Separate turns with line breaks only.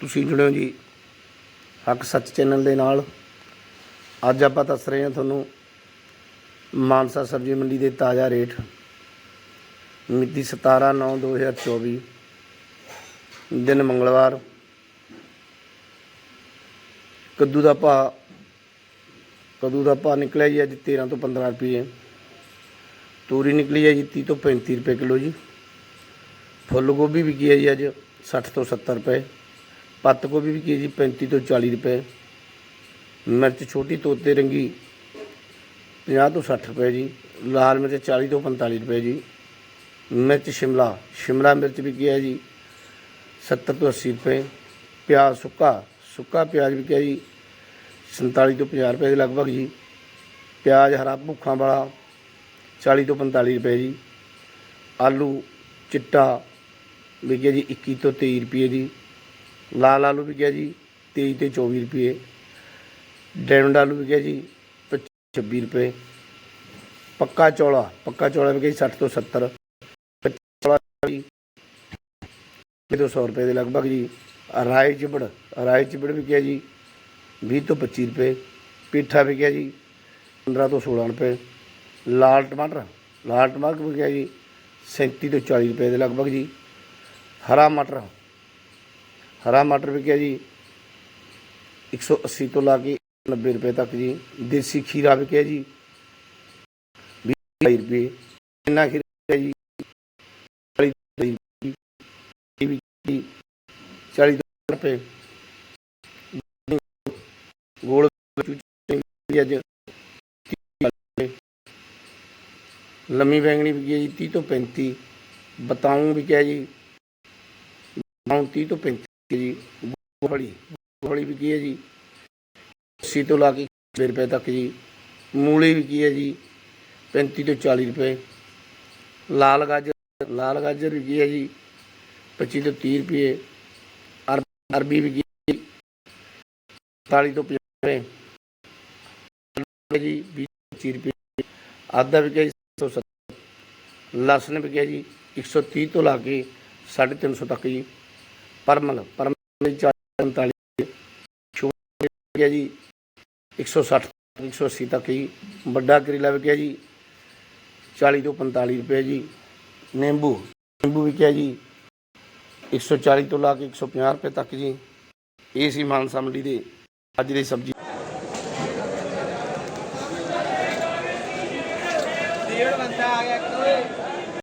ਤੁਸੀਂ ਜੁੜਿਓ ਜੀ ਹੱਕ ਸੱਚ ਚੈਨਲ ਦੇ ਨਾਲ। ਅੱਜ ਆਪਾਂ ਦੱਸ ਰਹੇ ਹਾਂ ਤੁਹਾਨੂੰ ਮਾਨਸਾ ਸਬਜ਼ੀ ਮੰਡੀ ਦੇ ਤਾਜ਼ਾ ਰੇਟ। ਮਿਤੀ 17/9/2024 ਦਿਨ ਮੰਗਲਵਾਰ। ਕੱਦੂ ਦਾ ਭਾਅ, ਕੱਦੂ ਦਾ ਭਾਅ ਨਿਕਲਿਆ ਜੀ ਅੱਜ 13 ਤੋਂ 15 ਰੁਪਏ। ਤੋਰੀ ਨਿਕਲੀ ਹੈ ਜੀ 30 ਤੋਂ 35 ਰੁਪਏ ਕਿਲੋ ਜੀ। ਫੁੱਲ ਗੋਭੀ ਵਿਕੀ ਹੈ ਜੀ ਅੱਜ 60 ਤੋਂ 70 ਰੁਪਏ। ਪੱਤ ਗੋਭੀ ਵਿਕੀ ਹੈ ਜੀ 35 ਤੋਂ 40 ਰੁਪਏ। ਮਿਰਚ ਛੋਟੀ ਤੋਤੇ ਰੰਗੀ 50 ਤੋਂ 60 ਰੁਪਏ ਜੀ। ਲਾਲ ਮਿਰਚ 40 ਤੋਂ 45 ਰੁਪਏ ਜੀ। ਮਿਰਚ ਸ਼ਿਮਲਾ ਸ਼ਿਮਲਾ ਮਿਰਚ ਵੀ ਕੀ ਹੈ ਜੀ 70 ਤੋਂ 80 ਰੁਪਏ। ਪਿਆਜ਼ ਸੁੱਕਾ ਸੁੱਕਾ ਪਿਆਜ਼ ਵੀ ਵਿਕਿਆ ਜੀ 47 ਤੋਂ 50 ਰੁਪਏ ਦੇ ਲਗਭਗ ਜੀ। ਪਿਆਜ਼ ਹਰਾ ਭੁੱਖਾਂ ਵਾਲਾ 40 ਤੋਂ 45 ਰੁਪਏ ਜੀ। ਆਲੂ, ਚਿੱਟਾ ਵਿਕਿਆ ਜੀ 21 ਤੋਂ 23 ਰੁਪਏ ਜੀ। ਲਾਲ ਆਲੂ ਵਿਕਿਆ ਜੀ 23 ਤੇ 24 ਰੁਪਏ। ਡਾਇਮੰਡ ਆਲੂ ਵਿਕਿਆ ਜੀ 25 26 ਰੁਪਏ। ਪੱਕਾ ਚੌਲਾ ਪੱਕਾ ਚੌਲਾ ਵਿਕਿਆ ਜੀ 60 ਤੋਂ 70 ਜੀ ਇਹ 200 ਰੁਪਏ ਦੇ ਲਗਭਗ ਜੀ। ਰਾਈ ਚਿਬੜ ਰਾਏ ਚਿਬੜ ਵਿਕਿਆ ਜੀ 20 ਤੋਂ 25 ਰੁਪਏ। ਪੀਠਾ ਵਿਕਿਆ ਜੀ 15 ਤੋਂ 16 ਰੁਪਏ। ਲਾਲ ਟਮਾਟਰ ਲਾਲ ਟਮਾਟਰ ਵਿਕਿਆ ਜੀ 37 ਤੋਂ 40 ਰੁਪਏ ਦੇ ਲਗਭਗ ਜੀ। ਹਰਾ ਮਟਰ ਹਰਾ ਮਟਰ ਵਿਕਿਆ ਜੀ 180 ਤੋਂ ਲਾ ਕੇ 90 ਰੁਪਏ ਤੱਕ ਜੀ। ਦੇਸੀ ਖੀਰਾ ਵਿਕਿਆ ਜੀ 20 ਰੁਪਏ। ਇੰਨਾ ਖੀਰਾ ਜੀ 40 ਰੁਪਏ। ਜੀ 40 ਤੋਂ ਰੁਪਏ। ਗੋਲ ਅੱਜ ਲੰਮੀ ਬੈਂਗਣੀ ਵਿਕੀ ਹੈ ਜੀ 30 ਤੋਂ 35 ਬਤਾਉਂ ਵਿਕਿਆ ਜੀ ਬਤਾਉਂ 30 ਤੋਂ 35 ਜੀ ਗੋਹੜੀ ਗੋਹੜੀ ਵਿਕੀ ਹੈ ਜੀ? 80 ਤੋਂ ਲਾ ਕੇ 90 ਰੁਪਏ ਤੱਕ ਜੀ। ਮੂਲੀ ਵਿਕੀ ਹੈ ਜੀ? 35 ਤੋਂ 40 ਰੁਪਏ। ਲਾਲ ਗਾਜਰ ਲਾਲ ਗਾਜਰ ਵਿਕੀ ਹੈ ਜੀ? 25 ਤੋਂ 30 ਰੁਪਏ। ਅਰ- ਅਰਬੀ ਵਿਕੀ ਹੈ ਜੀ? 40 ਤੋਂ 50 ਰੁਪਏ ਜੀ 20 ਤੋਂ 25 ਰੁਪਏ। ਆਦਾ ਵਿਕਿਆ ਜੀ? 170 ਲਸਣ ਵਿਕਿਆ ਜੀ? 130 ਤੋਂ ਲਾ ਕੇ 350 ਤੱਕ ਜੀ। ਪਰਮਲ ਪਰਮਲ ਜੀ 40 45 ਸ਼ੂਗਰ ਵਿਕਿਆ ਜੀ। 160 180 ਤੱਕ ਜੀ। ਵੱਡਾ ਕਰੇਲਾ ਵਿਕਿਆ ਜੀ। 40 ਤੋਂ 45 ਰੁਪਏ ਜੀ। ਨਿੰਬੂ ਨਿੰਬੂ ਵਿਕਿਆ ਜੀ। 140 ਤੋਂ ਲਾ ਕੇ 150 ਰੁਪਏ ਤੱਕ ਜੀ। ਇਹ ਸੀ ਮਾਨਸਾ ਮੰਡੀ ਦੇ ਅੱਜ ਦੀ ਸਬਜ਼ੀ।
ਡੇਢ ਬੰਦਾ ਆ ਗਿਆ। ਇੱਕ